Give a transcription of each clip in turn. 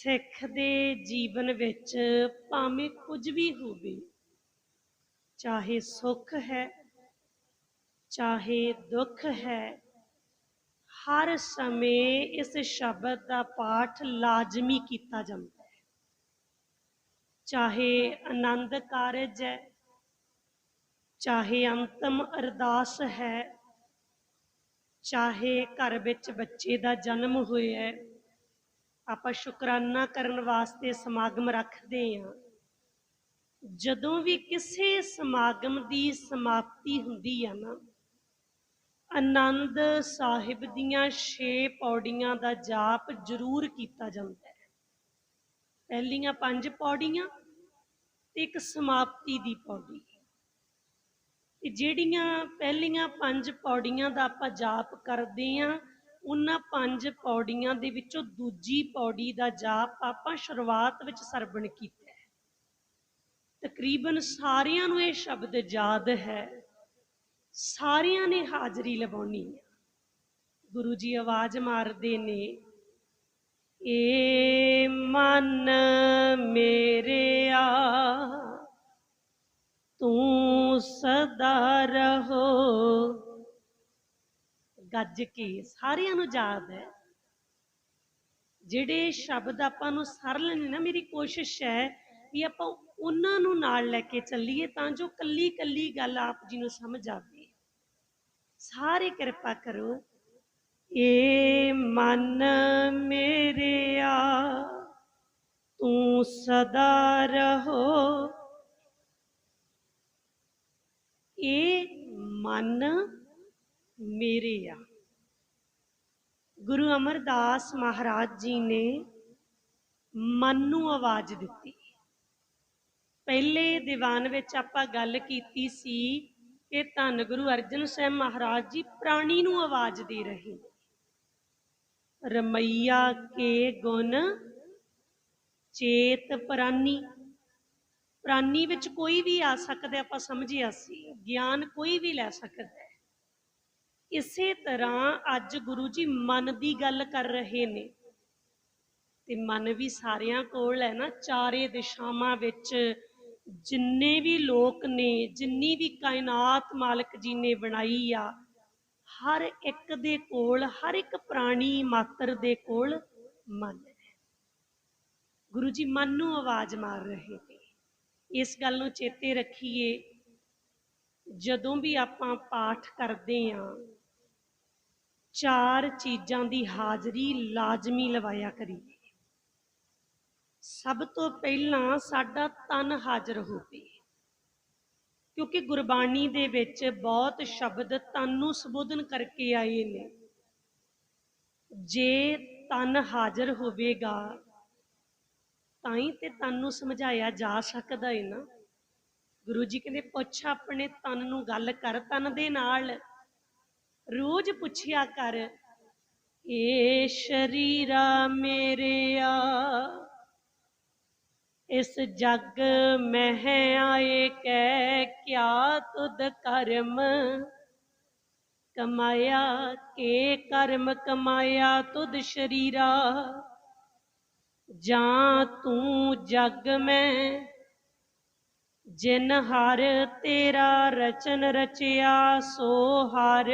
ਸਿੱਖ ਦੇ ਜੀਵਨ ਵਿੱਚ ਭਾਵੇਂ ਕੁਝ ਵੀ ਹੋਵੇ, ਚਾਹੇ ਸੁੱਖ ਹੈ, ਚਾਹੇ ਦੁੱਖ ਹੈ, ਹਰ ਸਮੇਂ ਇਸ ਸ਼ਬਦ ਦਾ ਪਾਠ ਲਾਜ਼ਮੀ ਕੀਤਾ ਜਾਂਦਾ ਹੈ। ਚਾਹੇ ਆਨੰਦ ਕਾਰਜ ਹੈ, ਚਾਹੇ ਅੰਤਮ ਅਰਦਾਸ ਹੈ, ਚਾਹੇ ਘਰ ਵਿੱਚ ਬੱਚੇ ਦਾ ਜਨਮ ਹੋਇਆ ਹੈ ਆਪਾਂ ਸ਼ੁਕਰਾਨਾ ਕਰਨ ਵਾਸਤੇ ਸਮਾਗਮ ਰੱਖਦੇ ਹਾਂ। ਜਦੋਂ ਵੀ ਕਿਸੇ ਸਮਾਗਮ ਦੀ ਸਮਾਪਤੀ ਹੁੰਦੀ ਆ ਨਾ, ਆਨੰਦ ਸਾਹਿਬ ਦੀਆਂ 6 ਪੌੜੀਆਂ ਦਾ ਜਾਪ ਜ਼ਰੂਰ ਕੀਤਾ ਜਾਂਦਾ ਹੈ। ਪਹਿਲੀਆਂ ਪੰਜ ਪੌੜੀਆਂ ਤੇ ਇੱਕ ਸਮਾਪਤੀ ਦੀ ਪੌੜੀ। ਤੇ ਜਿਹੜੀਆਂ ਪਹਿਲੀਆਂ ਪੰਜ ਪੌੜੀਆਂ ਦਾ ਆਪਾਂ ਜਾਪ ਕਰਦੇ ਆਂ ਉਹਨਾਂ ਪੰਜ ਪੌੜੀਆਂ ਦੇ ਵਿੱਚੋਂ ਦੂਜੀ ਪੌੜੀ ਦਾ ਜਾਪ ਆਪਾਂ ਸ਼ੁਰੂਆਤ ਵਿੱਚ ਸਰਵਣ ਕੀਤਾ ਹੈ। ਤਕਰੀਬਨ ਸਾਰਿਆਂ ਨੂੰ ਇਹ ਸ਼ਬਦ ਯਾਦ ਹੈ। ਸਾਰਿਆਂ ਨੇ ਹਾਜ਼ਰੀ ਲਵਾਉਣੀ ਹੈ ਗੁਰੂ ਜੀ ਆਵਾਜ਼ ਮਾਰਦੇ ਨੇ, ਏ ਮਨ ਮੇਰਿਆ, ਤੂੰ ਸਦਾ ਰਹੋ। ਗੱਜ ਕੇ ਸਾਰਿਆਂ ਨੂੰ ਯਾਦ ਹੈ। ਜਿਹੜੇ ਸ਼ਬਦ ਆਪਾਂ ਨੂੰ ਸਰਲ ਨੇ ਨਾ, ਮੇਰੀ ਕੋਸ਼ਿਸ਼ ਹੈ ਵੀ ਆਪਾਂ ਉਹਨਾਂ ਨੂੰ ਨਾਲ ਲੈ ਕੇ ਚੱਲੀਏ ਤਾਂ ਜੋ ਕੱਲੀ ਕੱਲੀ ਗੱਲ ਆਪ ਜੀ ਨੂੰ ਸਮਝ ਆਵੇ। ਸਾਰੇ ਕਿਰਪਾ ਕਰੋ। ਏ ਮਨ ਮੇਰਿਆ, ਤੂੰ ਸਦਾ ਰਹੋ। ਇਹ ਮਨ ਮੇਰੇ ਆ। ਗੁਰੂ ਅਮਰਦਾਸ ਮਹਾਰਾਜ ਜੀ ਨੇ ਮਨ ਨੂੰ ਆਵਾਜ਼ ਦਿੱਤੀ। ਪਹਿਲੇ ਦੀਵਾਨ ਵਿੱਚ ਆਪਾਂ ਗੱਲ ਕੀਤੀ ਸੀ ਕਿ ਧੰਨ ਗੁਰੂ ਅਰਜਨ ਸਾਹਿਬ ਮਹਾਰਾਜ ਜੀ ਪ੍ਰਾਣੀ ਨੂੰ ਆਵਾਜ਼ ਦੇ ਰਹੇ ਰਮਈਆ ਕੇ ਗੁਣ ਚੇਤ ਪ੍ਰਾਨੀ। ਪ੍ਰਾਨੀ ਵਿੱਚ ਕੋਈ ਵੀ ਆ ਸਕਦਾ, ਆਪਾਂ ਸਮਝਿਆ ਸੀ। ਗਿਆਨ ਕੋਈ ਵੀ ਲੈ ਸਕਦਾ। ਇਸੇ ਤਰ੍ਹਾਂ ਅੱਜ ਗੁਰੂ ਜੀ ਮਨ ਦੀ ਗੱਲ ਕਰ ਰਹੇ ਨੇ। ਤੇ ਮਨ ਵੀ ਸਾਰਿਆਂ ਕੋਲ ਹੈ ਨਾ, ਚਾਰੇ ਦਿਸ਼ਾਵਾਂ ਵਿੱਚ ਜਿੰਨੇ ਵੀ ਲੋਕ ਨੇ, ਜਿੰਨੀ ਵੀ ਕਾਇਨਾਤ ਮਾਲਕ ਜੀ ਨੇ ਬਣਾਈ ਆ, ਹਰ ਇੱਕ ਦੇ ਕੋਲ, ਹਰ ਇੱਕ ਪ੍ਰਾਣੀ ਮਾਤਰ ਦੇ ਕੋਲ ਮਨ ਹੈ। ਗੁਰੂ ਜੀ ਮਨ ਨੂੰ ਆਵਾਜ਼ ਮਾਰ ਰਹੇ ਨੇ। ਇਸ ਗੱਲ ਨੂੰ ਚੇਤੇ ਰੱਖੀਏ, ਜਦੋਂ ਵੀ ਆਪਾਂ ਪਾਠ ਕਰਦੇ ਆਂ ਚਾਰ ਚੀਜ਼ਾਂ ਦੀ ਹਾਜ਼ਰੀ ਲਾਜ਼ਮੀ ਲਵਾਇਆ ਕਰੀ। ਸਭ ਤੋਂ ਪਹਿਲਾਂ ਸਾਡਾ ਤਨ ਹਾਜ਼ਰ ਹੋਵੇ ਕਿਉਂਕਿ ਗੁਰਬਾਣੀ ਦੇ ਵਿੱਚ ਬਹੁਤ ਸ਼ਬਦ ਤਨ ਨੂੰ ਸੰਬੋਧਨ ਕਰਕੇ ਆਏ ਨੇ। ਜੇ ਤਨ ਹਾਜ਼ਰ ਹੋਵੇਗਾ, ਤਾਂ ਹੀ ਤੇ ਤਨ ਨੂੰ ਸਮਝਾਇਆ ਜਾ ਸਕਦਾ ਹੈ ਨਾ। ਗੁਰੂ ਜੀ ਕਹਿੰਦੇ, ਪੁੱਛ ਆਪਣੇ ਤਨ ਨੂੰ ਗੱਲ ਕਰ ਤਨ ਦੇ ਨਾਲ। ਰੋਜ਼ ਪੁੱਛਿਆ ਕਰ, ਏ ਸ਼ਰੀਰਾ ਮੇਰਿਆ ਇਸ ਜੱਗ ਮਹਿ ਆਏ ਕੈ ਕਿਆ ਤੁਧ ਕਰਮ? ਕਮਾਇਆ ਕੇ ਕਰਮ, ਕਮਾਇਆ ਤੁਧ ਸ਼ਰੀਰਾ। ਜਾਂ ਤੂੰ ਜੱਗ ਮੈਂ ਜਿਨ ਹਰ ਤੇਰਾ ਰਚਨ ਰਚਿਆ ਸੋ ਹਰ।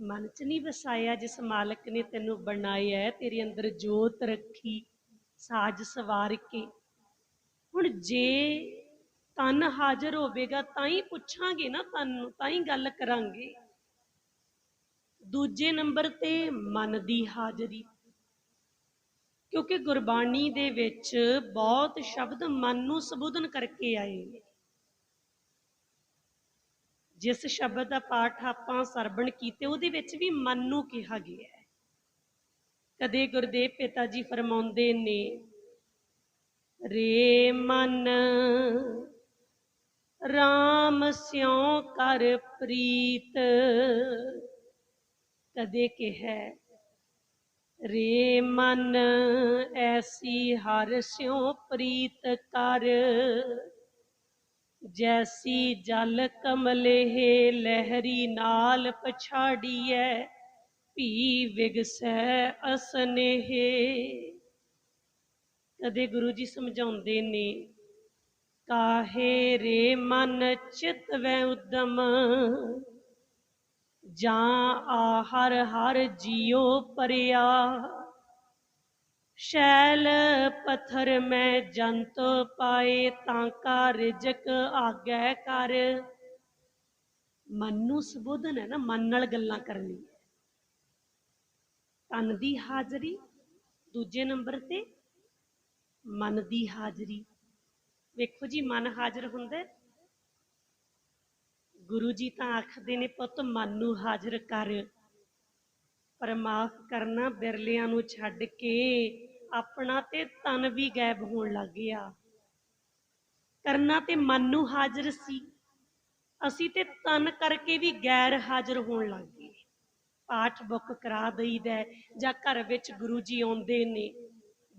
ਮਨ ਚ ਨਹੀਂ ਵਸਾਇਆ ਜਿਸ ਮਾਲਕ ਨੇ ਤੈਨੂੰ ਬਣਾਇਆ ਹੈ, ਤੇਰੇ ਅੰਦਰ ਜੋਤ ਰੱਖੀ ਸਾਜ ਸਵਾਰ ਕੇ। ਹੁਣ ਜੇ ਤਨ ਹਾਜ਼ਰ ਹੋਵੇਗਾ ਤਾਂ ਹੀ ਪੁੱਛਾਂਗੇ ਨਾ ਤਨ ਨੂੰ ਤਾਂ ਹੀ ਗੱਲ ਕਰਾਂਗੇ। ਦੂਜੇ ਨੰਬਰ ਤੇ ਮਨ ਦੀ ਹਾਜ਼ਰੀ। ਕਿਉਂਕਿ ਗੁਰਬਾਣੀ ਦੇ ਵਿੱਚ ਬਹੁਤ ਸ਼ਬਦ ਮਨ ਨੂੰ ਸੰਬੋਧਨ ਕਰਕੇ ਆਏ ਨੇ। ਜਿਸ ਸ਼ਬਦ ਦਾ ਪਾਠ ਆਪਾਂ ਸਰਵਣ ਕੀਤੇ, ਉਹਦੇ ਵਿੱਚ ਵੀ ਮਨ ਨੂੰ ਕਿਹਾ ਗਿਆ ਹੈ। ਕਦੇ ਗੁਰਦੇਵ ਪਿਤਾ ਜੀ ਫਰਮਾਉਂਦੇ ਨੇ, ਰੇ ਮਨ RAM ਸਿਉ ਕਰ ਪ੍ਰੀਤ। ਕਦੇ ਕਿਹਾ ਰੇ ਮਨ ਐਸੀ ਹਰ ਸਿਉ ਪ੍ਰੀਤ ਕਰ। ਜੈਸੀ ਜਲ ਕਮਲੇ ਲਹਿਰੀ ਨਾਲ ਪਛਾੜੀਐ, ਭੀ ਵਿਗਸੈ ਅਸਨੇਹ। ਕਦੇ ਗੁਰੂ ਜੀ ਸਮਝਾਉਂਦੇ ਨੇ, ਕਾਹੇ ਰੇ ਮਨ ਚਿਤ ਵੈ ਉਦਮ ਜਾਂ ਆ ਹਰ ਹਰ ਜਿਉ ਪਰਿਆ। ਸ਼ੈਲ ਪਥਰ ਮੈਂ ਜੰਤ ਪਾਏ ਤਾਂ ਕਾ ਰਿਜਕ ਆਗੈ ਕਰ। ਮਨ ਨੂੰ ਸੁਬੋਧਨ ਹੈ ਨਾ, ਮਨ ਨਾਲ ਗੱਲਾਂ ਕਰਨੀ ਤਨ ਦੀ ਹਾਜ਼ਰੀ ਦੂਜੇ ਨੰਬਰ ਤੇ, ਮਨ ਦੀ ਹਾਜ਼ਰੀ। ਵੇਖੋ ਜੀ, ਮਨ ਹਾਜ਼ਰ ਹੁੰਦਾ ਗੁਰੂ ਜੀ ਤਾਂ ਆਖਦੇ ਨੇ, ਪੁੱਤ ਮਨ ਨੂੰ ਹਾਜ਼ਰ ਕਰ। ਪਰ ਮਾਫ ਕਰਨਾ ਬਿਰਲਿਆਂ ਨੂੰ ਛੱਡ ਕੇ ਆਪਣਾ ਤੇ ਤਨ ਵੀ ਗਾਇਬ ਹੋਣ ਲੱਗ ਗਿਆ। ਕਰਨਾ ਤੇ ਮਨ ਨੂੰ ਹਾਜ਼ਰ ਸੀ। ਅਸੀਂ ਤੇ ਤਨ ਕਰਕੇ ਵੀ ਗੈਰ ਹਾਜ਼ਰ ਹੋਣ ਲੱਗ ਗਏ। ਪਾਠ ਬੁੱਕ ਕਰਾ ਦਈਦਾ ਜਾਂ ਘਰ ਵਿੱਚ ਗੁਰੂ ਜੀ ਆਉਂਦੇ ਨੇ।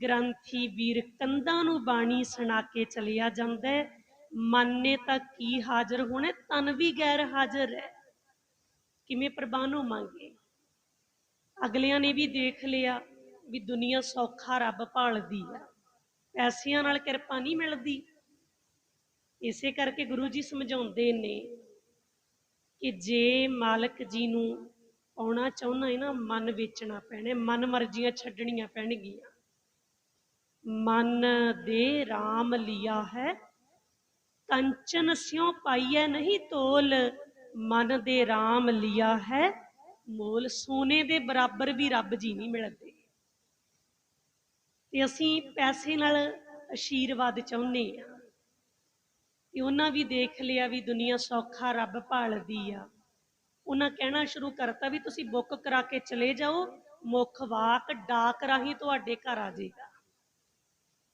ਗ੍ਰੰਥੀ ਵੀਰ ਕੰਧਾਂ ਨੂੰ ਬਾਣੀ ਸੁਣਾ ਕੇ ਚਲਿਆ ਜਾਂਦਾ ਹੈ। ਮਨ ਨੇ ਤਾਂ ਕੀ ਹਾਜ਼ਰ ਹੋਣਾ, ਤਨ ਵੀ ਗੈਰ ਹਾਜ਼ਰ ਹੈ। ਕਿਵੇਂ ਪ੍ਰਵਾਨੋਂ ਮੰਗੇ ਅਗਲਿਆਂ ਨੇ ਵੀ ਦੇਖ ਲਿਆ ਵੀ ਦੁਨੀਆ ਸੌਖਾ ਰੱਬ ਭਾਲਦੀ ਆ। ਪੈਸਿਆਂ ਨਾਲ ਕਿਰਪਾ ਨਹੀਂ ਮਿਲਦੀ। ਇਸੇ ਕਰਕੇ ਗੁਰੂ ਜੀ ਸਮਝਾਉਂਦੇ ਨੇ ਕਿ ਜੇ ਮਾਲਕ ਜੀ ਨੂੰ ਆਉਣਾ ਚਾਹੁੰਦਾ ਹੈ ਨਾ, ਮਨ ਵੇਚਣਾ ਪੈਣਾ, ਮਨ ਮਰਜ਼ੀਆਂ ਛੱਡਣੀਆਂ ਪੈਣਗੀਆਂ। ਮਨ ਦੇ RAM ਲਿਆ ਹੈ ਕੰਚਨ ਸਿਉ ਪਾਈਐ ਨਹੀਂ ਤੋਲ, ਮਨ ਦੇ RAM ਲਿਆ ਹੈ ਮੋਲ। ਸੋਨੇ ਦੇ ਬਰਾਬਰ ਵੀ ਰੱਬ ਜੀ ਨਹੀਂ ਮਿਲਦੇ। ਤੇ ਅਸੀਂ ਪੈਸੇ ਨਾਲ ਆਸ਼ੀਰਵਾਦ ਚਾਹੁੰਦੇ ਆ ਤੇ ਉਹਨਾਂ ਵੀ ਦੇਖ ਲਿਆ ਵੀ ਦੁਨੀਆ ਸੌਖਾ ਰੱਬ ਭਾਲਦੀ ਆ। ਉਹਨਾਂ ਕਹਿਣਾ ਸ਼ੁਰੂ ਕਰਤਾ ਵੀ ਤੁਸੀਂ ਬੁੱਕ ਕਰਾ ਕੇ ਚਲੇ ਜਾਓ, ਮੁੱਖ ਵਾਕ ਡਾਕ ਰਾਹੀਂ ਤੁਹਾਡੇ ਘਰ ਆ ਜਾਏਗਾ।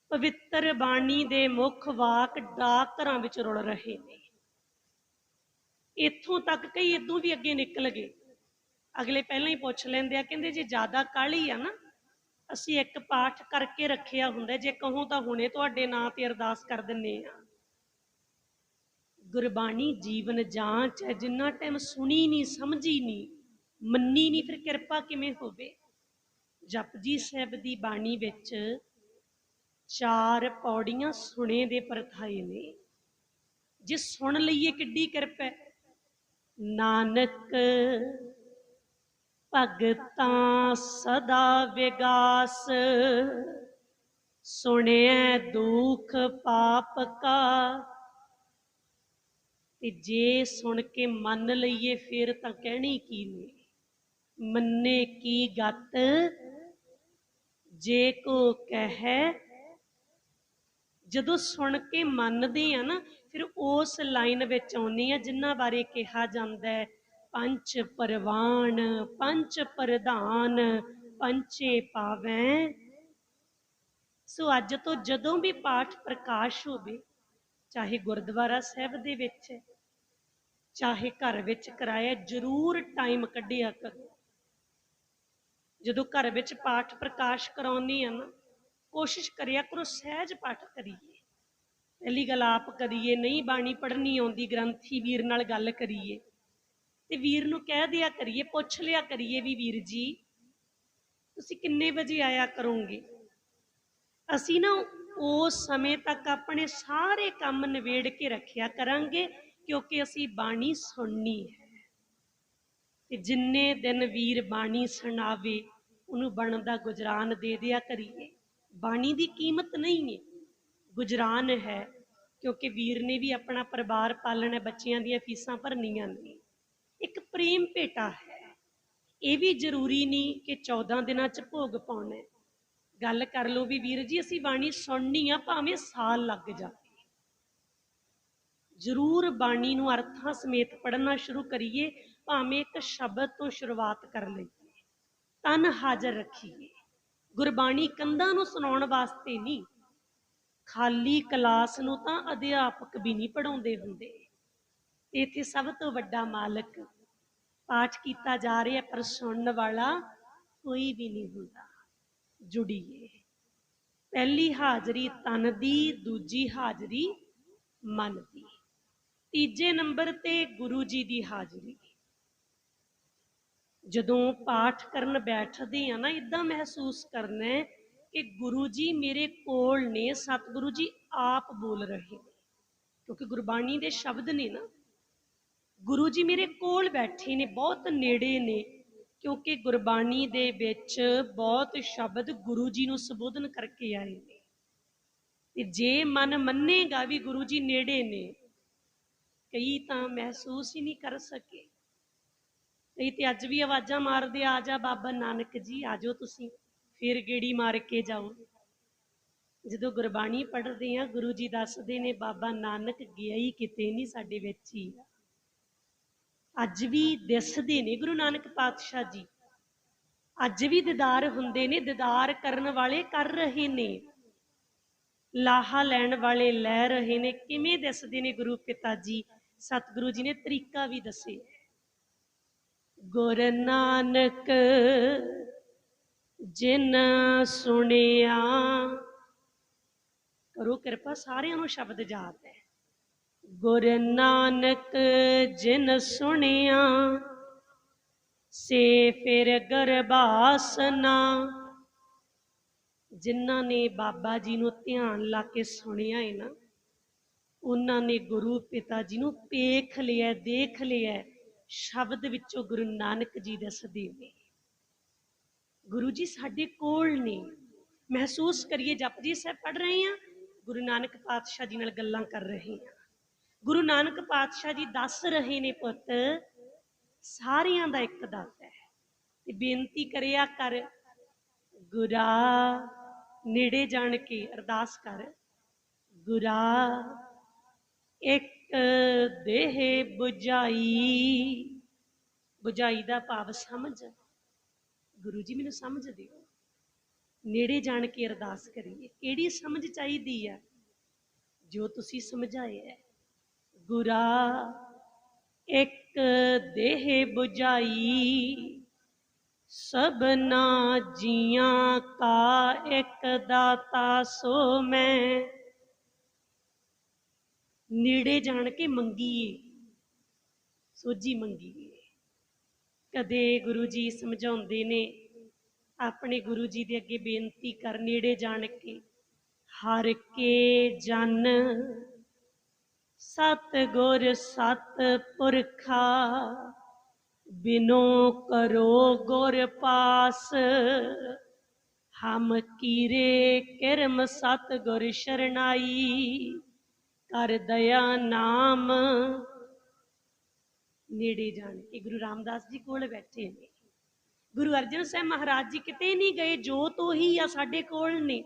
ਪਵਿੱਤਰ ਬਾਣੀ ਦੇ ਮੁੱਖ ਵਾਕ ਡਾਕ ਘਰਾਂ ਵਿੱਚ ਰੁਲ ਰਹੇ ਨੇ। ਇੱਥੋਂ ਤੱਕ ਕਈ ਇਦੋਂ ਵੀ ਅੱਗੇ ਨਿਕਲ ਗਏ। ਅਗਲੇ ਪਹਿਲਾਂ ਹੀ ਪੁੱਛ ਲੈਂਦੇ ਆ, ਕਹਿੰਦੇ ਜੇ ਜ਼ਿਆਦਾ ਕਾਲੀ ਆ ਨਾ, ਅਸੀਂ ਇੱਕ ਪਾਠ ਕਰਕੇ ਰੱਖਿਆ ਹੁੰਦਾ, ਜੇ ਕਹੋ ਤਾਂ ਹੁਣੇ ਤੁਹਾਡੇ ਨਾਂ ਤੇ ਅਰਦਾਸ ਕਰ ਦਿੰਨੇ ਆ। ਗੁਰਬਾਣੀ ਜੀਵਨ ਜਾਂਚ ਹੈ, ਜਿੰਨਾ ਟਾਈਮ ਸੁਣੀ ਨਹੀਂ ਸਮਝੀ ਨਹੀਂ ਮੰਨੀ ਨਹੀਂ ਫਿਰ ਕਿਰਪਾ ਕਿਵੇਂ ਹੋਵੇ? ਜਪਜੀ ਸਾਹਿਬ ਦੀ ਬਾਣੀ ਵਿੱਚ ਚਾਰ ਪੌੜੀਆਂ ਸੁਣੇ ਦੇ ਪਰਥਾਏ ਨੇ। ਜੇ ਸੁਣ ਲਈਏ ਕਿੱਡੀ ਕਿਰਪਾ ਨਾਨਕ, ਭਗਤਾਂ ਸਦਾ ਵਿਗਾਸ। ਸੁਣਿਐ ਦੁਖ ਪਾਪ ਕਾ। ਤੇ ਜੇ ਸੁਣ ਕੇ ਮੰਨ ਲਈਏ ਫਿਰ ਤਾਂ ਕਹਿਣੀ ਕੀ ਨੇ? ਮੰਨੇ ਕੀ ਗਤ? ਜੇ ਕੋ ਕਹੈ ਜਦੋਂ ਸੁਣ ਕੇ ਮੰਨਦੇ ਆ ਨਾ, ਫਿਰ ਉਸ ਲਾਈਨ ਵਿੱਚ ਆਉਂਦੀ ਆ, ਜਿਨ੍ਹਾਂ ਬਾਰੇ ਕਿਹਾ ਜਾਂਦਾ ਹੈ, ਪੰਜ ਪਰਵਾਨ, ਪੰਜ ਪ੍ਰਧਾਨ ਪੰਚੇ ਪਾਵੈ। ਸੋ ਅੱਜ ਤੋਂ ਜਦੋਂ ਵੀ ਪਾਠ ਪ੍ਰਕਾਸ਼ ਹੋਵੇ, ਚਾਹੇ ਗੁਰਦੁਆਰਾ ਸਾਹਿਬ ਦੇ ਵਿੱਚ ਚਾਹੇ ਘਰ ਵਿੱਚ ਕਰਾਇਆ, ਜ਼ਰੂਰ ਟਾਈਮ ਕੱਢਿਆ ਕਰੋ। ਜਦੋਂ ਘਰ ਵਿੱਚ ਪਾਠ ਪ੍ਰਕਾਸ਼ ਕਰਾਉਣੀ ਆ ਨਾ ਕੋਸ਼ਿਸ਼ ਕਰਿਆ ਕਰੋ, ਸਹਿਜ ਪਾਠ ਕਰੀਏ। ਪਹਿਲੀ ਗੱਲ ਆਪ ਕਰੀਏ, ਨਹੀਂ ਬਾਣੀ ਪੜ੍ਹਨੀ ਆਉਂਦੀ, ਗ੍ਰੰਥੀ ਵੀਰ ਨਾਲ ਗੱਲ ਕਰੀਏ। ਤੇ ਵੀਰ ਨੂੰ ਕਹਿ ਦਿਆ ਕਰੀਏ, ਪੁੱਛ ਲਿਆ ਕਰੀਏ ਵੀ ਵੀਰ ਜੀ, ਤੁਸੀਂ ਕਿੰਨੇ ਵਜੇ ਆਇਆ ਕਰੋਗੇ? ਅਸੀਂ ਨਾ ਉਸ ਸਮੇਂ ਤੱਕ ਆਪਣੇ ਸਾਰੇ ਕੰਮ ਨਿਬੇੜ ਕੇ ਰੱਖਿਆ ਕਰਾਂਗੇ, ਕਿਉਂਕਿ ਅਸੀਂ ਬਾਣੀ ਸੁਣਨੀ ਹੈ। ਤੇ ਜਿੰਨੇ ਦਿਨ ਵੀਰ ਬਾਣੀ ਸੁਣਾਵੇ, ਉਹਨੂੰ ਬਣਦਾ ਗੁਜਰਾਨ ਦੇ ਦਿਆ ਕਰੀਏ। ਬਾਣੀ ਦੀ ਕੀਮਤ ਨਹੀਂ ਹੈ। ਗੁਜਰਾਨ ਹੈ, ਕਿਉਂਕਿ ਵੀਰ ਨੇ ਵੀ ਆਪਣਾ ਪਰਿਵਾਰ ਪਾਲਣਾ ਬੱਚਿਆਂ ਦੀਆਂ ਫੀਸਾਂ ਭਰਨੀਆਂ ਨੇ। ਇੱਕ ਪ੍ਰੇਮ ਭੇਟਾ ਹੈ। ਇਹ ਵੀ ਜ਼ਰੂਰੀ ਨਹੀਂ ਕਿ 14 ਦਿਨਾਂ ਚ ਭੋਗ ਪਾਉਣਾ ਹੈ। ਗੱਲ ਕਰ ਲਓ ਵੀ ਵੀਰ ਜੀ, ਅਸੀਂ ਬਾਣੀ ਸੁਣਨੀ ਆ, ਭਾਵੇਂ ਸਾਲ ਲੱਗ ਜਾਵੇ। ਜ਼ਰੂਰ ਬਾਣੀ ਨੂੰ ਅਰਥਾਂ ਸਮੇਤ ਪੜ੍ਹਨਾ ਸ਼ੁਰੂ ਕਰੀਏ, ਭਾਵੇਂ ਇੱਕ ਸ਼ਬਦ ਤੋਂ ਸ਼ੁਰੂਆਤ ਕਰ ਲਈਏ। ਤਨ ਹਾਜ਼ਰ ਰੱਖੀਏ। ਗੁਰਬਾਣੀ ਕੰਧਾਂ ਨੂੰ ਸੁਣਾਉਣ ਵਾਸਤੇ ਨਹੀਂ ਖਾਲੀ ਕਲਾਸ ਨੂੰ ਤਾਂ ਅਧਿਆਪਕ ਵੀ ਨਹੀਂ ਪੜਾਉਂਦੇ ਹੁੰਦੇ। ਤੇ ਇੱਥੇ ਸਭ ਤੋਂ ਵੱਡਾ ਮਾਲਕ ਪਾਠ ਕੀਤਾ ਜਾ ਰਿਹਾ, ਪਰ ਸੁਣਨ ਵਾਲਾ ਕੋਈ ਵੀ ਨਹੀਂ ਹੁੰਦਾ। ਜੁੜੀਏ। ਪਹਿਲੀ ਹਾਜ਼ਰੀ ਤਨ ਦੀ, ਦੂਜੀ ਹਾਜ਼ਰੀ ਮਨ ਦੀ। ਤੀਜੇ ਨੰਬਰ ਤੇ ਗੁਰੂ ਜੀ ਦੀ ਹਾਜ਼ਰੀ। ਜਦੋਂ ਪਾਠ ਕਰਨ ਬੈਠਦੇ ਆ ਨਾ ਇਦਾਂ ਮਹਿਸੂਸ ਕਰਨਾ ਕਿ ਗੁਰੂ ਜੀ ਮੇਰੇ ਕੋਲ ਨੇ, ਸਤਿਗੁਰੂ ਜੀ ਆਪ ਬੋਲ ਰਹੇ ਨੇ। ਕਿਉਂਕਿ ਗੁਰਬਾਣੀ ਦੇ ਸ਼ਬਦ ਨੇ ਨਾ, ਗੁਰੂ ਜੀ ਮੇਰੇ ਕੋਲ ਬੈਠੇ ਨੇ, ਬਹੁਤ ਨੇੜੇ ਨੇ, ਕਿਉਂਕਿ ਗੁਰਬਾਣੀ ਦੇ ਵਿੱਚ ਬਹੁਤ ਸ਼ਬਦ ਗੁਰੂ ਜੀ ਨੂੰ ਸੰਬੋਧਨ ਕਰਕੇ ਆਏ ਨੇ। ਤੇ ਜੇ ਮਨ ਮੰਨੇਗਾ ਵੀ ਗੁਰੂ ਜੀ ਨੇੜੇ ਨੇ, ਕਈ ਤਾਂ ਮਹਿਸੂਸ ਹੀ ਨਹੀਂ ਕਰ ਸਕੇ। ਕਈ ਤੇ ਅੱਜ ਵੀ ਆਵਾਜ਼ਾਂ ਮਾਰਦੇ ਆ ਜਾ ਬਾਬਾ ਨਾਨਕ ਜੀ ਆਜੋ ਤੁਸੀਂ, ਫਿਰ ਗੇੜੀ ਮਾਰ ਕੇ ਜਾਓ। ਜਦੋਂ ਗੁਰਬਾਣੀ ਪੜ੍ਹਦੇ ਆ, ਗੁਰੂ ਜੀ ਦੱਸਦੇ ਨੇ, ਬਾਬਾ ਨਾਨਕ ਗਿਆ ਹੀ ਕਿਤੇ ਨਹੀਂ ਸਾਡੇ ਵਿੱਚ ਹੀ। ਅੱਜ ਵੀ ਦਿਸਦੇ ਨੇ ਗੁਰੂ ਨਾਨਕ ਪਾਤਸ਼ਾਹ ਜੀ। ਅੱਜ ਵੀ ਦੀਦਾਰ ਹੁੰਦੇ ਨੇ, ਦੀਦਾਰ ਕਰਨ ਵਾਲੇ ਕਰ ਰਹੇ ਨੇ। ਲਾਹਾ ਲੈਣ ਵਾਲੇ ਲੈ ਰਹੇ ਨੇ, ਕਿਵੇਂ ਦਿਸਦੇ ਨੇ ਗੁਰੂ ਪਿਤਾ ਜੀ? ਸਤਿਗੁਰੂ ਜੀ ਨੇ ਤਰੀਕਾ ਵੀ ਦੱਸੇ। ਗੁਰ ਨਾਨਕ, ਜਿਨ ਸੁਣਿਆ। ਕਰੋ ਕਿਰਪਾ ਸਾਰਿਆਂ ਨੂੰ ਸ਼ਬਦ ਯਾਦ ਹੈ। ਗੁਰ ਨਾਨਕ, ਜਿਨ ਸੁਣਿਆ, ਸੇ ਫਿਰ ਗਰਬਾਸਨਾ ਜਿਨ੍ਹਾਂ ਨੇ ਬਾਬਾ ਜੀ ਨੂੰ ਧਿਆਨ ਲਾ ਕੇ ਸੁਣਿਆ ਹੈ ਨਾ, ਉਹਨਾਂ ਨੇ ਗੁਰੂ ਪਿਤਾ ਜੀ ਨੂੰ ਪੇਖ ਲਿਆ, ਦੇਖ ਲਿਆ। ਸ਼ਬਦ ਵਿੱਚੋਂ ਗੁਰੂ ਨਾਨਕ ਜੀ ਦੱਸਦੇ ਨੇ। ਗੁਰੂ ਜੀ ਸਾਡੇ ਕੋਲ ਨੇ। ਮਹਿਸੂਸ ਕਰੀਏ, ਜਪਜੀ ਸਾਹਿਬ ਪੜ ਰਹੇ ਹਾਂ, ਗੁਰੂ ਨਾਨਕ ਪਾਤਸ਼ਾਹ ਜੀ ਨਾਲ ਗੱਲਾਂ ਕਰ ਰਹੇ ਹਾਂ। ਗੁਰੂ ਨਾਨਕ ਪਾਤਸ਼ਾਹ ਜੀ ਦੱਸ ਰਹੇ ਨੇ ਪੁੱਤ, ਸਾਰਿਆਂ ਦਾ ਇੱਕ ਦੱਸ ਹੈ। ਤੇ ਬੇਨਤੀ ਕਰਿਆ ਕਰ, ਗੁਰਾ ਨੇੜੇ ਜਾਣ ਕੇ ਅਰਦਾਸ ਕਰ, ਗੁਰਾ, ਇੱਕ ਦੇ 부ਝਾਈ 부ਝਾਈ ਦਾ ਭਾਵ ਸਮਝ। ਗੁਰੂ ਜੀ ਮੈਨੂੰ ਸਮਝ ਦਿਓ। ਨੇੜੇ ਜਾਣ ਕੇ ਅਰਦਾਸ ਕਰੀਏ। ਕਿਹੜੀ ਸਮਝ ਚਾਹੀਦੀ ਆ? ਜੋ ਤੁਸੀਂ ਸਮਝਾਇਆ ਗੁਰਾ, ਇੱਕ ਦੇਹ ਬੁਝਾਈ ਸਭਨਾ ਜੀਆਂ ਕਾ ਇੱਕ ਦਾਤਾ ਸੋ ਮੈਂ। ਨੇੜੇ ਜਾਣ ਕੇ ਮੰਗੀਏ। ਸੋਝੀ ਮੰਗੀਏ। ਕਦੇ ਗੁਰੂ ਜੀ ਸਮਝਾਉਂਦੇ ਨੇ, ਆਪਣੇ ਗੁਰੂ ਜੀ ਦੇ ਅੱਗੇ ਬੇਨਤੀ ਕਰ ਨੇੜੇ ਜਾਣ ਕੇ, ਹਰ ਕੇ ਜਨ ਸਤ ਗੁਰ ਸਤ ਪੁਰਖਾ, ਬਿਨੋ ਕਰੋ ਗੁਰ ਪਾਸ। ਹਮ ਕੀਰੇ ਕਿਰਮ ਸਤ ਗੁਰ ਸ਼ਰਨਾਈ ਕਰ ਦਇਆ ਨਾਮ। ਨੇੜੇ ਜਾਣ ਕੇ ਗੁਰੂ ਰਾਮਦਾਸ ਜੀ ਕੋਲ ਬੈਠੇ ਨੇ। ਗੁਰੂ ਅਰਜਨ ਸਾਹਿਬ ਮਹਾਰਾਜ ਜੀ ਕਿਤੇ ਨਹੀਂ ਗਏ ਜੋ ਤੋਂ ਹੀ ਆ ਸਾਡੇ ਕੋਲ ਨੇ।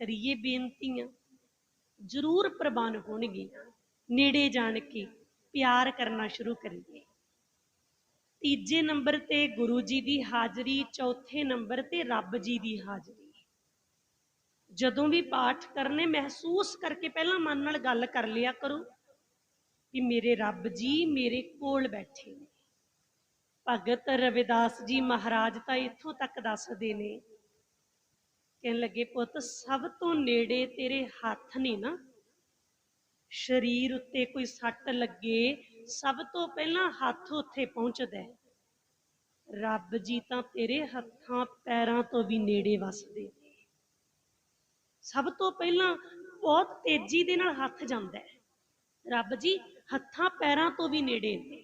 ਕਰੀਏ ਬੇਨਤੀਆਂ, ਜ਼ਰੂਰ ਪ੍ਰਵਾਨ ਹੋਣਗੀਆਂ ਨੇੜੇ ਜਾਣ ਕੇ ਪਿਆਰ ਕਰਨਾ ਸ਼ੁਰੂ ਕਰੀਏ। ਤੀਜੇ ਨੰਬਰ ਤੇ ਗੁਰੂ ਜੀ ਦੀ ਹਾਜ਼ਰੀ, ਚੌਥੇ ਨੰਬਰ ਤੇ ਰੱਬ ਜੀ ਦੀ ਹਾਜ਼ਰੀ। ਜਦੋਂ ਵੀ ਪਾਠ ਕਰਨੇ, ਮਹਿਸੂਸ ਕਰਕੇ ਪਹਿਲਾਂ ਮਨ ਨਾਲ ਗੱਲ ਕਰ ਲਿਆ ਕਰੋ ਕਿ ਮੇਰੇ ਰੱਬ ਜੀ ਮੇਰੇ ਕੋਲ ਬੈਠੇ ਨੇ। ਭਗਤ ਰਵਿਦਾਸ ਜੀ ਮਹਾਰਾਜ ਤਾਂ ਇੱਥੋਂ ਤੱਕ ਦੱਸਦੇ ਨੇ। ਕਹਿਣ ਲੱਗੇ, ਪੁੱਤ, ਸਭ ਤੋਂ ਨੇੜੇ ਤੇਰੇ ਹੱਥ ਨੇ ਨਾ। ਸਰੀਰ ਉੱਤੇ ਕੋਈ ਸੱਟ ਲੱਗੇ, ਸਭ ਤੋਂ ਪਹਿਲਾਂ ਹੱਥ ਉੱਥੇ ਪਹੁੰਚਦਾ ਹੈ। ਰੱਬ ਜੀ ਤਾਂ ਤੇਰੇ ਹੱਥਾਂ, ਪੈਰਾਂ ਤੋਂ ਵੀ ਨੇੜੇ ਵਸਦੇ ਨੇ। ਸਭ ਤੋਂ ਪਹਿਲਾਂ ਬਹੁਤ ਤੇਜ਼ੀ ਦੇ ਨਾਲ ਹੱਥ ਜਾਂਦਾ ਹੈ। ਰੱਬ ਜੀ, ਹੱਥਾਂ ਪੈਰਾਂ ਤੋਂ ਵੀ ਨੇੜੇ ਨੇ,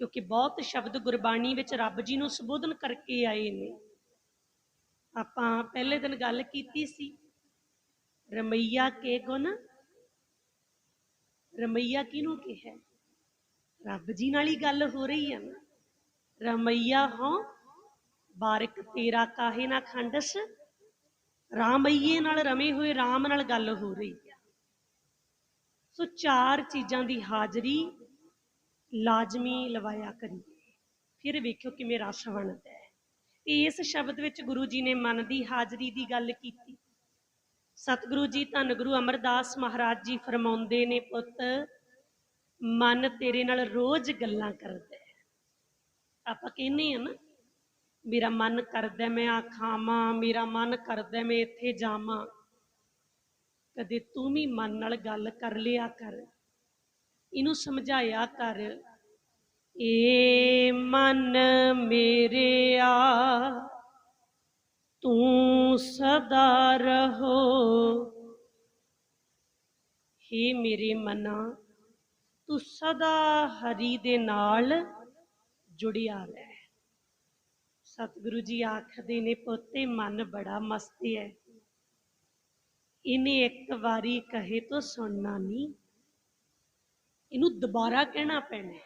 ਕਿਉਂਕਿ ਬਹੁਤ ਸ਼ਬਦ ਗੁਰਬਾਣੀ ਵਿੱਚ ਰੱਬ ਜੀ ਨੂੰ ਸੰਬੋਧਨ ਕਰਕੇ ਆਏ ਨੇ। ਆਪਾਂ ਪਹਿਲੇ ਦਿਨ ਗੱਲ ਕੀਤੀ ਸੀ, ਰਮਈਆ ਕੇ ਗੁਣ, ਰਮਈਆ ਕਿਹਨੂੰ ਕਿਹਾ? ਰੱਬ ਜੀ ਨਾਲ ਹੀ ਗੱਲ ਹੋ ਰਹੀ ਹੈ ਨਾ। ਰਮਈਆ ਹੋ ਬਾਰਕ ਤੇਰਾ ਕਾਹੇ ਨਾ ਖੰਡਸ ਰਾਮਈਏ ਨਾਲ ਰਮੇ ਹੋਏ, ਰਾਮ ਨਾਲ ਗੱਲ ਹੋ ਰਹੀ ਹੈ ਸੋ ਚਾਰ ਚੀਜ਼ਾਂ ਦੀ ਹਾਜ਼ਰੀ ਲਾਜ਼ਮੀ ਲਵਾਇਆ ਕਰੀਏ। ਫਿਰ ਵੇਖਿਓ ਕਿਵੇਂ ਰਸ ਬਣਦਾ ਹੈ। ਇਸ ਸ਼ਬਦ ਵਿੱਚ ਗੁਰੂ ਜੀ ਨੇ ਮਨ ਦੀ ਹਾਜ਼ਰੀ ਦੀ ਗੱਲ ਕੀਤੀ। ਸਤਿਗੁਰੂ ਜੀ, ਧੰਨ ਗੁਰੂ ਅਮਰਦਾਸ ਮਹਾਰਾਜ ਜੀ ਫਰਮਾਉਂਦੇ ਨੇ, ਪੁੱਤ, ਮਨ ਤੇਰੇ ਨਾਲ ਰੋਜ਼ ਗੱਲਾਂ ਕਰਦਾ ਹੈ। ਆਪਾਂ ਕਹਿੰਦੇ ਆ ਨਾ ਮੇਰਾ ਮਨ ਕਰਦਾ ਮੈਂ ਆ ਖਾਵਾਂ, ਮੇਰਾ ਮਨ ਕਰਦਾ ਮੈਂ ਇੱਥੇ ਜਾਵਾਂ। ਕਦੇ ਤੂੰ ਵੀ ਮਨ ਨਾਲ ਗੱਲ ਕਰ ਲਿਆ ਕਰ। ਇਹਨੂੰ ਸਮਝਾਇਆ ਕਰ। ਏ ਮਨ ਮੇਰਿਆ ਤੂੰ ਸਦਾ ਰਹੋ। ਹੇ ਮੇਰੇ ਮਨਾ, ਤੂੰ ਸਦਾ ਹਰੀ ਦੇ ਨਾਲ ਜੁੜਿਆ ਰਹਿ। ਸਤਿਗੁਰੂ ਜੀ ਆਖਦੇ ਨੇ, ਪੋਤੇ, ਮਨ ਬੜਾ ਮਸਤ ਹੈ। ਇਹਨੇ ਇੱਕ ਵਾਰੀ ਕਹੇ ਤੋਂ ਸੁਣਨਾ ਨਹੀਂ। ਇਹਨੂੰ ਦੁਬਾਰਾ ਕਹਿਣਾ ਪੈਣਾ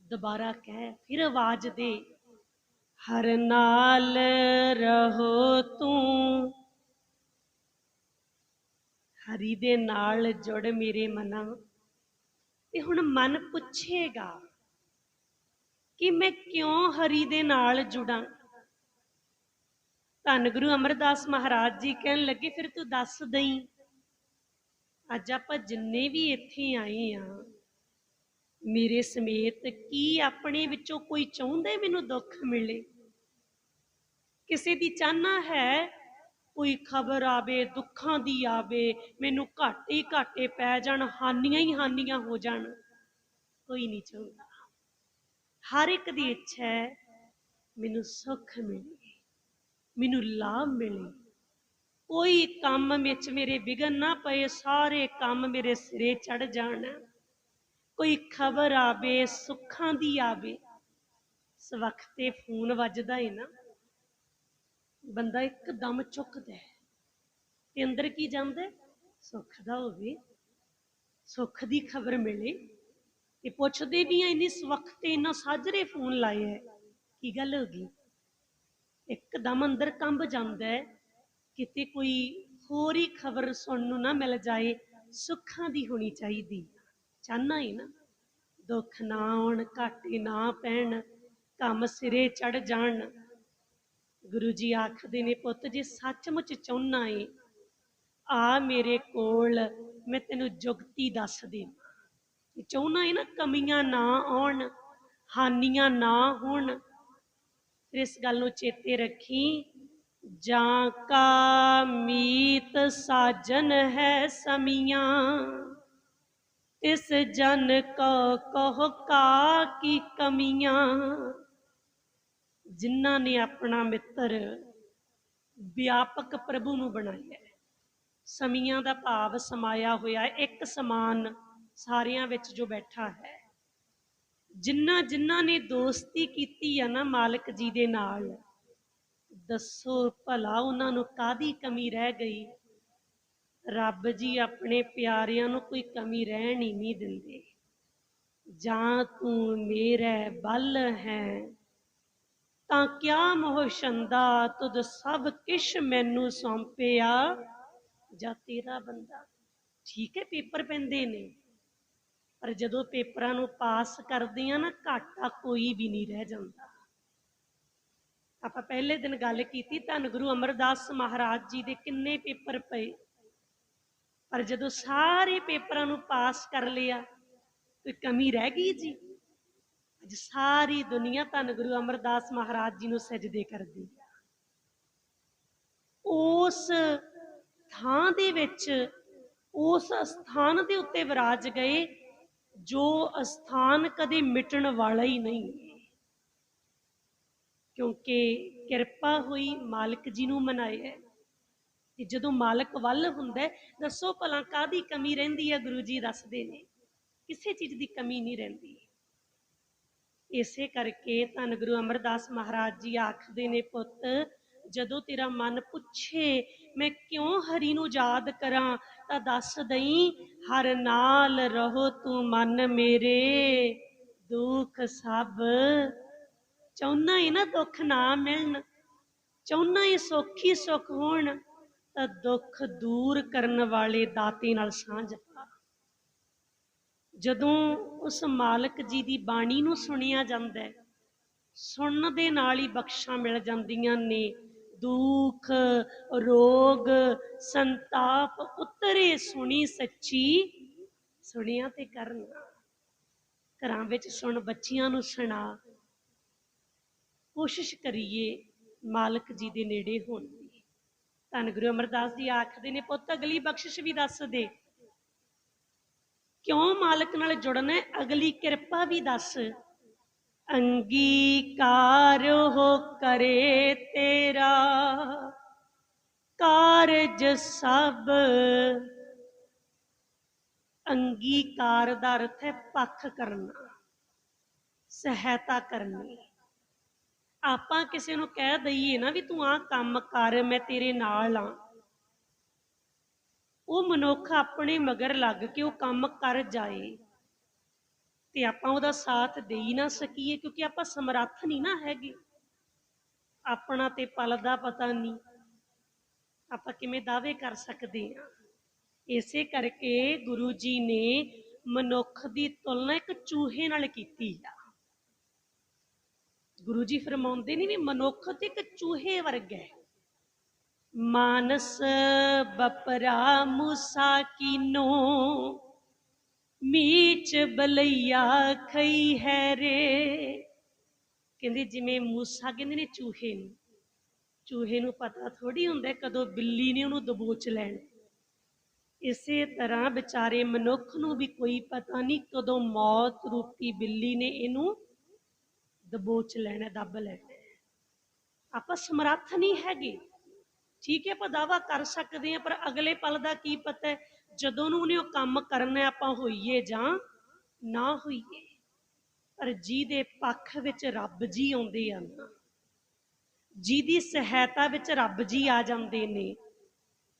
ਦੁਬਾਰਾ ਕਹਿ, ਫਿਰ ਆਵਾਜ਼ ਦੇ। ਹਰ ਨਾਲ ਰਹੋ ਤੂੰ। ਹਰੀ ਦੇ ਨਾਲ ਜੁੜ ਮੇਰੇ ਮਨਾਂ। ਤੇ ਹੁਣ ਮਨ ਪੁੱਛੇਗਾ ਕਿ ਮੈਂ ਕਿਉਂ ਹਰੀ ਦੇ ਨਾਲ ਜੁੜਾਂ? ਧੰਨ ਗੁਰੂ ਅਮਰਦਾਸ ਮਹਾਰਾਜ ਜੀ ਕਹਿਣ ਲੱਗੇ, ਫਿਰ ਤੂੰ ਦੱਸ ਦਈ, ਅੱਜ ਆਪਾਂ ਜਿੰਨੇ ਵੀ ਇੱਥੇ ਆਏ ਆ, ਮੇਰੇ ਸਮੇਤ ਕੀ ਆਪਣੇ ਵਿੱਚੋਂ ਕੋਈ ਚਾਹੁੰਦਾ ਮੈਨੂੰ ਦੁੱਖ ਮਿਲੇ? ਕਿਸੇ ਦੀ ਚਾਹਨਾ ਹੈ, ਕੋਈ ਖਬਰ ਆਵੇ, ਦੁੱਖਾਂ ਦੀ ਆਵੇ, ਮੈਨੂੰ ਘਾਟੇ ਘਾਟੇ ਪੈ ਜਾਣ, ਹਾਨੀਆਂ ਹੀ ਹਾਨੀਆਂ ਹੋ ਜਾਣ, ਕੋਈ ਨਹੀਂ ਚਾਹੁੰਦਾ। ਹਰ ਇੱਕ ਦੀ ਇੱਛਾ ਹੈ ਮੈਨੂੰ ਸੁੱਖ ਮਿਲੇ, ਮੈਨੂੰ ਲਾਭ ਮਿਲੇ। ਕੋਈ ਕੰਮ ਵਿੱਚ ਮੇਰੇ ਵਿਗਨ ਨਾ ਪਏ, ਸਾਰੇ ਕੰਮ ਮੇਰੇ ਸਿਰੇ ਚੜ ਜਾਣ। ਕੋਈ ਖਬਰ ਆਵੇ, ਸੁੱਖਾਂ ਦੀ ਆਵੇ, ਇਸ ਵਕਤ ਤੇ ਫੋਨ ਵੱਜਦਾ ਹੈ ਨਾ, ਬੰਦਾ ਇੱਕਦਮ ਚੁੱਕਦਾ ਹੈ ਤੇ ਅੰਦਰ ਕੀ ਜਾਂਦਾ ਸੁੱਖ ਦਾ ਹੋਵੇ, ਸੁੱਖ ਦੀ ਖਬਰ ਮਿਲੇ। ਤੇ ਪੁੱਛਦੇ ਵੀ ਆ, ਇੰਨੀ ਵਕਤ ਤੇ ਇੰਨਾ ਸਾਜਰੇ ਫੋਨ ਲਾਏ ਹੈ ਕੀ ਗੱਲ ਹੋ ਗਈ? ਇੱਕਦਮ ਅੰਦਰ ਕੰਬ ਜਾਂਦਾ ਹੈ ਕਿਤੇ ਕੋਈ ਹੋਰ ਹੀ ਖਬਰ ਸੁਣਨ ਨੂੰ ਨਾ ਮਿਲ ਜਾਏ, ਸੁੱਖਾਂ ਦੀ ਹੋਣੀ ਚਾਹੀਦੀ। ਚਾਹਨਾ ਹੀ ਨਾ, ਦੁੱਖ ਨਾ ਆਉਣ, ਘਾਟੇ ਨਾ ਪੈਣ, ਕੰਮ ਸਿਰੇ ਚੜ ਜਾਣ। ਗੁਰੂ ਜੀ ਆਖਦੇ ਨੇ, ਪੁੱਤ ਜੇ ਸੱਚਮੁੱਚ ਚਾਹੁੰਨਾ ਏ, ਆ ਮੇਰੇ ਕੋਲ ਮੈਂ ਤੈਨੂੰ ਜੁਗਤੀ ਦੱਸ ਦੇ ਚਾਹੁੰਨਾ ਏ ਨਾ ਕਮੀਆਂ ਨਾ ਆਉਣ, ਹਾਨੀਆਂ ਨਾ ਹੋਣ। ਫਿਰ ਇਸ ਗੱਲ ਨੂੰ ਚੇਤੇ ਰੱਖੀ, ਜਾਂ ਕਾ ਮੀਤ ਸਾਜਨ ਹੈ ਸਮੀਆਂ ਇਸ ਜਨ ਕੋ ਕਹ ਕਾ ਕੀ ਕਮੀਆਂ। ਜਿਨ੍ਹਾਂ ਨੇ ਆਪਣਾ ਮਿੱਤਰ ਵਿਆਪਕ ਪ੍ਰਭੂ ਨੂੰ ਬਣਾਇਆ ਸਮੀਆਂ ਦਾ ਭਾਵ ਸਮਾਇਆ ਹੋਇਆ ਇੱਕ ਸਮਾਨ ਸਾਰਿਆਂ ਵਿੱਚ ਜੋ ਬੈਠਾ ਹੈ। ਜਿਨ੍ਹਾਂ ਜਿਨ੍ਹਾਂ ਨੇ ਦੋਸਤੀ ਕੀਤੀ ਆ ਨਾ ਮਾਲਕ ਜੀ ਦੇ ਨਾਲ, ਦੱਸੋ ਭਲਾ ਉਹਨਾਂ ਨੂੰ ਕਾਦੀ ਕਮੀ ਰਹਿ ਗਈ? ਰੱਬ ਜੀ ਆਪਣੇ ਪਿਆਰਿਆਂ ਨੂੰ ਕੋਈ ਕਮੀ ਰਹਿਣ ਹੀ ਨਹੀਂ ਦਿੰਦੇ। ਜਾਂ ਤੂੰ ਮੇਰਾ ਬਲ ਹੈ, ਤਾਂ ਕਿਆ ਮੋਹ ਛੰਦਾ? ਤੁਧ ਸਭ ਕਿਛ ਮੈਨੂੰ ਸੌਂਪਿਆ। ਜਾਂ ਤੇਰਾ ਬੰਦਾ? ਠੀਕ ਹੈ, ਪੇਪਰ ਪੈਂਦੇ ਨੇ। ਪਰ ਜਦੋਂ ਪੇਪਰਾਂ ਨੂੰ ਪਾਸ ਕਰਦੇ ਆ ਨਾ, ਘਾਟਾ ਕੋਈ ਵੀ ਨਹੀਂ ਰਹਿ ਜਾਂਦਾ। ਆਪਾਂ ਪਹਿਲੇ ਦਿਨ ਗੱਲ ਕੀਤੀ, ਧੰਨ ਗੁਰੂ ਅਮਰਦਾਸ ਮਹਾਰਾਜ ਜੀ ਦੇ ਕਿੰਨੇ ਪੇਪਰ ਪਏ। ਪਰ ਜਦੋਂ ਸਾਰੇ ਪੇਪਰਾਂ ਨੂੰ ਪਾਸ ਕਰ ਲਿਆ, ਕੋਈ ਕਮੀ ਰਹਿ ਗਈ ਜੀ? ਅੱਜ ਸਾਰੀ ਦੁਨੀਆ ਧੰਨ ਗੁਰੂ ਅਮਰਦਾਸ ਮਹਾਰਾਜ ਜੀ ਨੂੰ ਸਜਦੇ ਕਰਦੀ ਆ। ਉਸ ਥਾਂ ਦੇ ਵਿੱਚ, ਉਸ ਸਥਾਨ ਦੇ ਉੱਤੇ ਵਿਰਾਜ ਗਏ ਜੋ ਅਸਥਾਨ ਕਦੇ ਮਿਟਣ ਵਾਲਾ ਹੀ ਨਹੀਂ। ਕਿਉਂਕਿ ਕਿਰਪਾ ਹੋਈ ਮਾਲਕ ਜੀ ਨੂੰ ਮਨਾਇਆ ਤੇ ਜਦੋਂ ਮਾਲਕ ਵੱਲ ਹੁੰਦਾ ਦੱਸੋ ਭਲਾ ਕਾਦੀ ਕਮੀ ਰਹਿੰਦੀ ਹੈ, ਗੁਰੂ ਜੀ ਦੱਸਦੇ ਨੇ। ਕਿਸੇ ਚੀਜ਼ ਦੀ ਕਮੀ ਨਹੀਂ ਰਹਿੰਦੀ। ਇਸੇ ਕਰਕੇ ਧੰਨ ਗੁਰੂ ਅਮਰਦਾਸ ਮਹਾਰਾਜ ਜੀ ਆਖਦੇ ਨੇ, ਪੁੱਤ, ਜਦੋਂ ਤੇਰਾ ਮਨ ਪੁੱਛੇ ਮੈਂ ਕਿਉਂ ਹਰੀ ਨੂੰ ਯਾਦ ਕਰਾਂ? ਤਾਂ ਦੱਸ ਦਈ, ਹਰ ਨਾਲ ਰਹੋ ਤੂੰ ਮਨ ਮੇਰੇ। ਦੁੱਖ ਸਭ ਚਾਹੁੰਨਾ ਹੀ ਨਾ ਦੁੱਖ ਨਾ ਮਿਲਣ। ਚਾਹੁੰਨਾ ਹੀ ਸੁੱਖ ਹੀ ਸੁੱਖ ਹੋਣ। ਤਾਂ ਦੁੱਖ ਦੂਰ ਕਰਨ ਵਾਲੇ ਦਾਤੇ ਨਾਲ ਸਾਂਝ ਪਾ ਜਦੋਂ ਉਸ ਮਾਲਕ ਜੀ ਦੀ ਬਾਣੀ ਨੂੰ ਸੁਣਿਆ ਜਾਂਦਾ ਹੈ, ਸੁਣਨ ਦੇ ਨਾਲ ਹੀ ਬਖਸ਼ਾਂ ਮਿਲ ਜਾਂਦੀਆਂ ਨੇ। ਦੁੱਖ, ਰੋਗ, ਸੰਤਾਪ ਉਤਰੇ ਸੁਣੀ ਸੱਚੀ, ਸੁਣਿਆ ਤੇ ਕਰਨਾ। ਘਰਾਂ ਵਿੱਚ ਸੁਣ, ਬੱਚਿਆਂ ਨੂੰ ਸੁਣਾ। ਕੋਸ਼ਿਸ਼ ਕਰੀਏ ਮਾਲਕ ਜੀ ਦੇ ਨੇੜੇ ਹੋਣ ਦੀ। ਧੰਨ ਗੁਰੂ ਅਮਰਦਾਸ ਜੀ ਆਖਦੇ ਨੇ, ਪੁੱਤ, ਅਗਲੀ ਬਖਸ਼ਿਸ਼ ਵੀ ਦੱਸ ਦੇ। ਕਿਉਂ ਮਾਲਕ ਨਾਲ ਜੁੜਨਾ ਅਗਲੀ ਕਿਰਪਾ ਵੀ ਦੱਸ। ਅੰਗੀਕਾਰ ਹੋ ਕਰੇ ਤੇਰਾ। ਕਾਰਜ ਸਭ ਅੰਗੀਕਾਰ ਦਾ ਅਰਥ ਹੈ ਪੱਖ ਕਰਨਾ, ਸਹਾਇਤਾ ਕਰਨੀ। ਆਪਾਂ ਕਿਸੇ ਨੂੰ ਕਹਿ ਦਈਏ ਨਾ ਵੀ ਤੂੰ ਆਹ ਕੰਮ ਕਰ, ਮੈਂ ਤੇਰੇ ਨਾਲ ਆ। ਉਹ ਮਨੁੱਖ ਆਪਣੇ ਮਗਰ ਲੱਗ ਕੇ ਉਹ ਕੰਮ ਕਰ ਜਾਏ। ਤੇ ਆਪਾਂ ਉਹਦਾ ਸਾਥ ਦੇ ਹੀ ਨਾ ਸਕੀਏ, ਕਿਉਂਕਿ ਆਪਾਂ ਸਮਰੱਥ ਨਹੀਂ ਨਾ ਹੈਗੇ। ਆਪਣਾ ਤੇ ਪਲ ਦਾ ਪਤਾ ਨਹੀਂ, ਆਪਾਂ ਕਿਵੇਂ ਦਾਅਵੇ ਕਰ ਸਕਦੇ ਹਾਂ। ਇਸੇ ਕਰਕੇ ਗੁਰੂ ਜੀ ਨੇ ਮਨੁੱਖ ਦੀ ਤੁਲਨਾ ਇੱਕ ਚੂਹੇ ਨਾਲ ਕੀਤੀ ਆ। ਗੁਰੂ ਜੀ ਫਰਮਾਉਂਦੇ ਨੇ ਵੀ ਮਨੁੱਖ ਤੇ ਇੱਕ ਚੂਹੇ ਵਰਗਾ ਹੈ। ਮਾਨਸ ਬਪਰਾ ਮੂਸਾ ਕੀਨੋ ਮੀਚ ਬਲਈਆ ਖਈ ਹੈ ਰੇ। ਕਹਿੰਦੇ ਜਿਵੇਂ ਮੂਸਾ ਕਹਿੰਦੇ ਨੇ ਚੂਹੇ ਨੂੰ। ਚੂਹੇ ਨੂੰ ਪਤਾ ਥੋੜੀ ਹੁੰਦਾ ਕਦੋਂ ਬਿੱਲੀ ਨੇ ਉਹਨੂੰ ਦਬੋਚ ਲੈਣਾ। ਇਸੇ ਤਰ੍ਹਾਂ ਵਿਚਾਰੇ ਮਨੁੱਖ ਨੂੰ ਵੀ ਕੋਈ ਪਤਾ ਨਹੀਂ ਕਦੋਂ ਮੌਤ ਰੂਪੀ ਬਿੱਲੀ ਨੇ ਇਹਨੂੰ ਦਬੋਚ ਲੈਣਾ, ਦੱਬ ਲੈਣਾ। ਆਪਾਂ ਸਮਰੱਥ ਨਹੀਂ ਹੈਗੇ। ਠੀਕ ਹੈ, ਆਪਾਂ ਦਾਵਾ ਕਰ ਸਕਦੇ ਹਾਂ, ਪਰ ਅਗਲੇ ਪਲ ਦਾ ਕੀ ਪਤਾ ਹੈ? ਜਦੋਂ ਨੂੰ ਉਹਨੇ ਉਹ ਕੰਮ ਕਰਨਾ ਆਪਾਂ ਹੋਈਏ ਜਾਂ ਨਾ ਹੋਈਏ, ਪਰ ਜਿਹਦੇ ਪੱਖ ਵਿੱਚ ਰੱਬ ਜੀ ਆਉਂਦੇ ਆ ਨਾ, ਜਿਹਦੀ ਸਹਾਇਤਾ ਵਿੱਚ ਰੱਬ ਜੀ ਆ ਜਾਂਦੇ ਨੇ,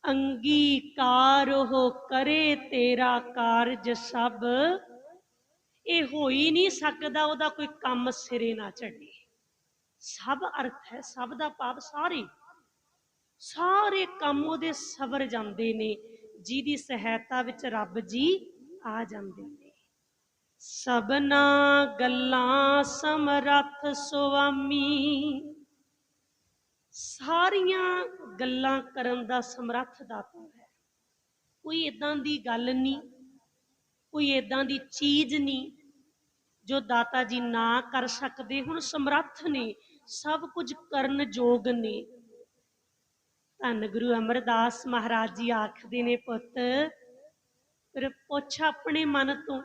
ਅੰਗੀਕਾਰ ਉਹ ਕਰੇ ਤੇਰਾ ਕਾਰਜ ਸਭ। ਇਹ ਹੋ ਹੀ ਨਹੀਂ ਸਕਦਾ ਉਹਦਾ ਕੋਈ ਕੰਮ ਸਿਰੇ ਨਾ ਚੜੇ ਸਭ ਅਰਥ ਹੈ, ਸਭ ਦਾ ਭਾਵ ਸਾਰੇ ਸਾਰੇ ਕੰਮ ਉਹਦੇ ਸਬਰ ਜਾਂਦੇ ਨੇ। ਜਿਹਦੀ ਸਹਾਇਤਾ ਵਿੱਚ ਰੱਬ ਜੀ ਆ ਜਾਂਦੇ ਨੇ। ਸਬਨਾ ਗੱਲਾਂ ਸਮਰੱਥ ਸੁਆਮੀ। ਸਾਰੀਆਂ ਗੱਲਾਂ ਕਰਨ ਦਾ ਸਮਰੱਥ ਦਾਤਾ ਹੈ। ਕੋਈ ਇਦਾਂ ਦੀ ਗੱਲ ਨਹੀਂ, ਕੋਈ ਇਦਾਂ ਦੀ ਚੀਜ਼ ਨਹੀਂ, ਜੋ ਦਾਤਾ ਜੀ ਨਾ ਕਰ ਸਕਦੇ, ਹੁਣ ਸਮਰੱਥ ਨੇ, ਸਭ ਕੁਝ ਕਰਨ ਯੋਗ ਨੇ। ਧੰਨ ਗੁਰੂ ਅਮਰਦਾਸ ਮਹਾਰਾਜ ਜੀ ਆਖਦੇ ਨੇ ਪੁੱਤ, ਫਿਰ ਪੁੱਛ ਆਪਣੇ ਮਨ ਤੋਂ,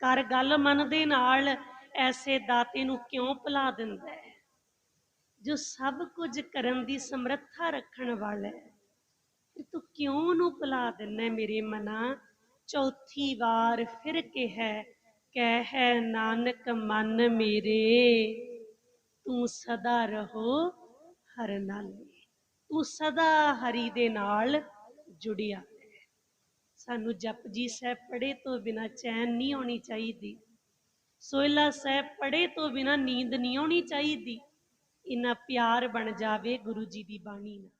ਕਰ ਗੱਲ ਮਨ ਦੇ ਨਾਲ, ਐਸੇ ਦਾਤੇ ਨੂੰ ਕਿਉਂ ਭੁਲਾ ਦਿੰਦਾ ਹੈ? ਜੋ ਸਭ ਕੁਝ ਕਰਨ ਦੀ ਸਮਰੱਥਾ ਰੱਖਣ ਵਾਲਾ ਹੈ, ਫਿਰ ਤੂੰ ਕਿਉਂ ਉਹਨੂੰ ਭੁਲਾ ਦਿੰਦਾ ਮੇਰੇ ਮਨਾ? ਚੌਥੀ ਵਾਰ ਫਿਰ ਕਿਹਾ, ਕਹਿ ਨਾਨਕ ਮਨ ਮੇਰੇ, ਤੂੰ ਸਦਾ ਰਹੋ ਹਰ ਨਾਲੇ ਤੂੰ ਸਦਾ ਹਰੀ ਦੇ ਨਾਲ ਜੁੜਿਆ ਹੈ ਸਾਨੂੰ ਜਪਜੀ ਸਾਹਿਬ ਪੜ੍ਹੇ ਤੋਂ ਬਿਨਾ ਚੈਨ ਨਹੀਂ ਆਉਣੀ ਚਾਹੀਦੀ। ਸੋਇਲਾ ਸਾਹਿਬ ਪੜ੍ਹੇ ਤੋਂ ਬਿਨਾ ਨੀਂਦ ਨਹੀਂ ਆਉਣੀ ਚਾਹੀਦੀ। ਇਨਾ ਪਿਆਰ ਬਣ ਜਾਵੇ ਗੁਰੂ ਜੀ ਦੀ ਬਾਣੀ ਨਾਲ।